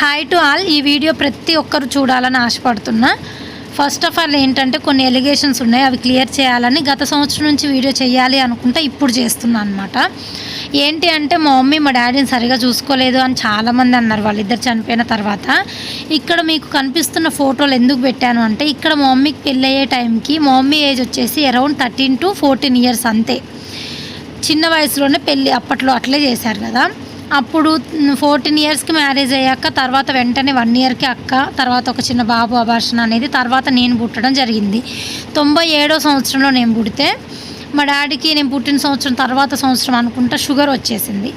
Hi to all ఈ video ప్రతి ఒక్కరు చూడాలని ఆశపడుతున్నా. ఫస్ట్ ఆఫ్ ఆల్ ఏంటంటే కొన్ని ఎలిగేషన్స్ ఉన్నాయి. అవి క్లియర్ చేయాలని గత సంవత్సరం నుంచి వీడియో చేయాలి అనుకుంటే ఇప్పుడు చేస్తున్నా అనమాట ఏంటి అంటే మా మమ్మీ మా డాడీని సరిగా చూసుకోలేదు అని చాలామంది అన్నారు. వాళ్ళిద్దరు చనిపోయిన తర్వాత. ఇక్కడ మీకు కనిపిస్తున్న ఫోటోలు ఎందుకు పెట్టాను అంటే ఇక్కడ మా మమ్మీకి పెళ్ళయ్యే టైంకి మా మమ్మీ ఏజ్ వచ్చేసి around thirteen to fourteen years అంతే. చిన్న వయసులోనే పెళ్ళి అప్పట్లో అట్లే చేశారు కదా. అప్పుడు ఫోర్టీన్ ఇయర్స్కి మ్యారేజ్ అయ్యాక తర్వాత వెంటనే వన్ ఇయర్కి అక్క తర్వాత ఒక చిన్న బాబు అభాషణ అనేది తర్వాత నేను పుట్టడం జరిగింది. తొంభై ఏడో సంవత్సరంలో నేను పుడితే మా డాడీకి నేను పుట్టిన సంవత్సరం తర్వాత సంవత్సరం అనుకుంటా షుగర్ వచ్చేసింది.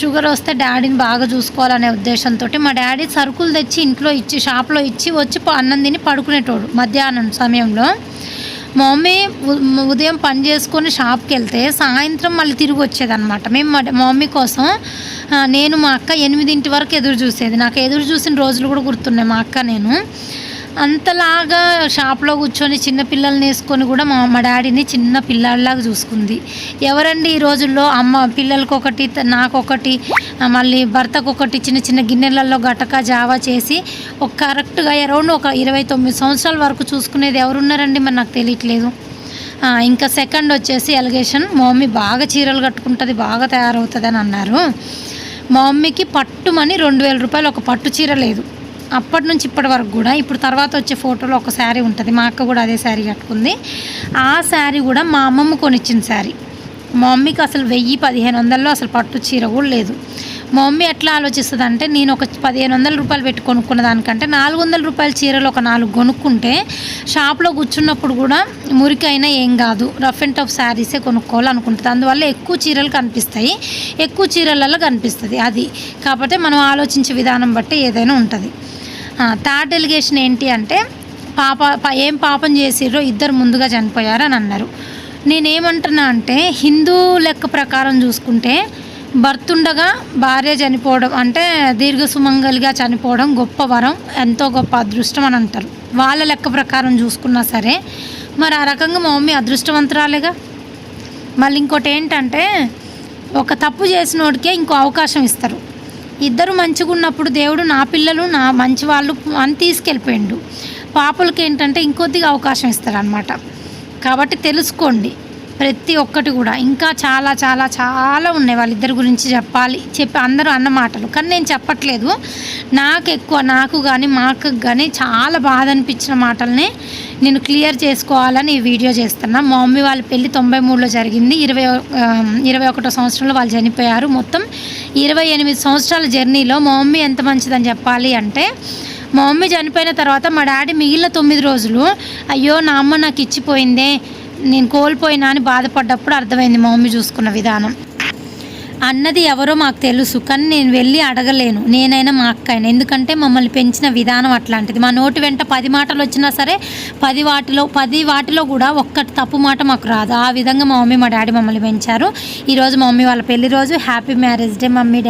షుగర్ వస్తే డాడీని బాగా చూసుకోవాలనే ఉద్దేశంతో మా డాడీ సరుకులు తెచ్చి ఇంట్లో ఇచ్చి షాప్లో ఇచ్చి వచ్చి అన్నం తిని పడుకునేటోడు మధ్యాహ్నం సమయంలో. మమ్మీ ఉదయం పని చేసుకొని షాప్కి వెళ్తే సాయంత్రం మళ్ళీ తిరిగి వచ్చేదన్నమాట. మేము మా మమ్మీ కోసం నేను మా అక్క ఎనిమిదింటి వరకు ఎదురు చూసేది. నాకు ఎదురు చూసిన రోజులు కూడా గుర్తున్నాయి మా అక్క నేను. అంతలాగా షాప్లో కూర్చొని చిన్న పిల్లల్ని వేసుకొని కూడా మా మా డాడీని చిన్న పిల్లల్లాగా చూసుకుంది. ఎవరండి ఈ రోజుల్లో అమ్మ పిల్లలకొకటి నాకొకటి మళ్ళీ భర్తకు ఒకటి చిన్న చిన్న గిన్నెలలో గటక జావా చేసి ఒక కరెక్ట్గా అరౌండ్ ఒక ఇరవై తొమ్మిది సంవత్సరాల వరకు చూసుకునేది ఎవరున్నారండి మరి నాకు తెలియట్లేదు. ఇంకా సెకండ్ వచ్చేసి ఎలిగేషన్ మా మమ్మీ బాగా చీరలు కట్టుకుంటుంది బాగా తయారవుతుంది అని అన్నారు. మా మమ్మీకి పట్టుమని రెండు వేల రూపాయలు ఒక పట్టు చీర లేదు. అప్పటి నుంచి ఇప్పటి వరకు కూడా ఇప్పుడు తర్వాత వచ్చే ఫోటోలో ఒక శారీ ఉంటుంది మా అక్క కూడా అదే శారీ కట్టుకుంది. ఆ శారీ కూడా మా అమ్మమ్మ కొనిచ్చిన శారీ. మా మమ్మీకి అసలు వెయ్యి పదిహేను వందల్లో అసలు పట్టు చీర కూడా లేదు. మా మమ్మీ ఎట్లా ఆలోచిస్తుంది అంటే నేను ఒక పదిహేను వందల రూపాయలు పెట్టి కొనుక్కున్న దానికంటే నాలుగు వందల రూపాయల చీరలు ఒక నాలుగు కొనుక్కుంటే షాప్లో కూర్చున్నప్పుడు కూడా మురికైనా ఏం కాదు రఫ్ అండ్ టఫ్ శారీసే కొనుక్కోవాలనుకుంటుంది. అందువల్ల ఎక్కువ చీరలు కనిపిస్తాయి ఎక్కువ చీరలలో కనిపిస్తుంది అది. కాబట్టి మనం ఆలోచించే విధానం బట్టి ఏదైనా ఉంటుంది. థర్డ్ ఎలిగేషన్ ఏంటి అంటే పాప ఏం పాపం చేసిర్రో ఇద్దరు ముందుగా చనిపోయారు అని అన్నారు. నేనేమంటున్నా అంటే హిందూ లెక్క ప్రకారం చూసుకుంటే భర్తుండగా భార్య చనిపోవడం అంటే దీర్ఘ సుమంగలిగా చనిపోవడం గొప్ప వరం ఎంతో గొప్ప అదృష్టం అని అంటారు. వాళ్ళ లెక్క ప్రకారం చూసుకున్నా సరే మరి ఆ రకంగా మా మమ్మీ అదృష్టవంతురాలేగా? మళ్ళీ ఇంకోటి ఏంటంటే ఒక తప్పు చేసినోడికే ఇంకో అవకాశం ఇస్తారు. ఇద్దరు మంచిగా ఉన్నప్పుడు దేవుడు నా పిల్లలు నా మంచి వాళ్ళు అని తీసుకెళ్ళిపోయిండు. పాపలకి ఏంటంటే ఇంకొద్దిగా అవకాశం ఇస్తారు అనమాట కాబట్టి తెలుసుకోండి. ప్రతి ఒక్కటి కూడా. ఇంకా చాలా చాలా చాలా ఉన్నాయి వాళ్ళిద్దరి గురించి చెప్పాలి. చెప్పి అందరూ అన్న మాటలు. కానీ నేను చెప్పట్లేదు. నాకు ఎక్కువ నాకు కానీ మాకు కానీ చాలా బాధ అనిపించిన మాటల్ని నేను క్లియర్ చేసుకోవాలని ఈ వీడియో చేస్తున్నా. మా మమ్మీ వాళ్ళ పెళ్ళి తొంభై మూడులో జరిగింది. ఇరవై ఇరవై ఒకటో సంవత్సరంలో వాళ్ళు చనిపోయారు. మొత్తం ఇరవై ఎనిమిది సంవత్సరాల జర్నీలో మా మమ్మీ ఎంత మంచిదని చెప్పాలి అంటే మా మమ్మీ చనిపోయిన తర్వాత మా డాడీ మిగిలిన తొమ్మిది రోజులు అయ్యో నా అమ్మ నాకు ఇచ్చిపోయిందే నేను కోల్పోయినా అని బాధపడ్డప్పుడు అర్థమైంది మా మమ్మీ చూసుకున్న విధానం. అన్నది ఎవరో మాకు తెలుసు కానీ నేను వెళ్ళి అడగలేను. నేనైనా మా అక్కైనా ఎందుకంటే మమ్మల్ని పెంచిన విధానం అట్లాంటిది. మా నోటి వెంట పది మాటలు వచ్చినా సరే పది వాటిలో పది వాటిలో కూడా ఒక్కటి తప్పు మాట మాకు రాదు. ఆ విధంగా మా మమ్మీ మా డాడీ మమ్మల్ని పెంచారు. ఈరోజు మా మమ్మీ వాళ్ళ పెళ్ళి రోజు. Happy marriage day mummy daddy.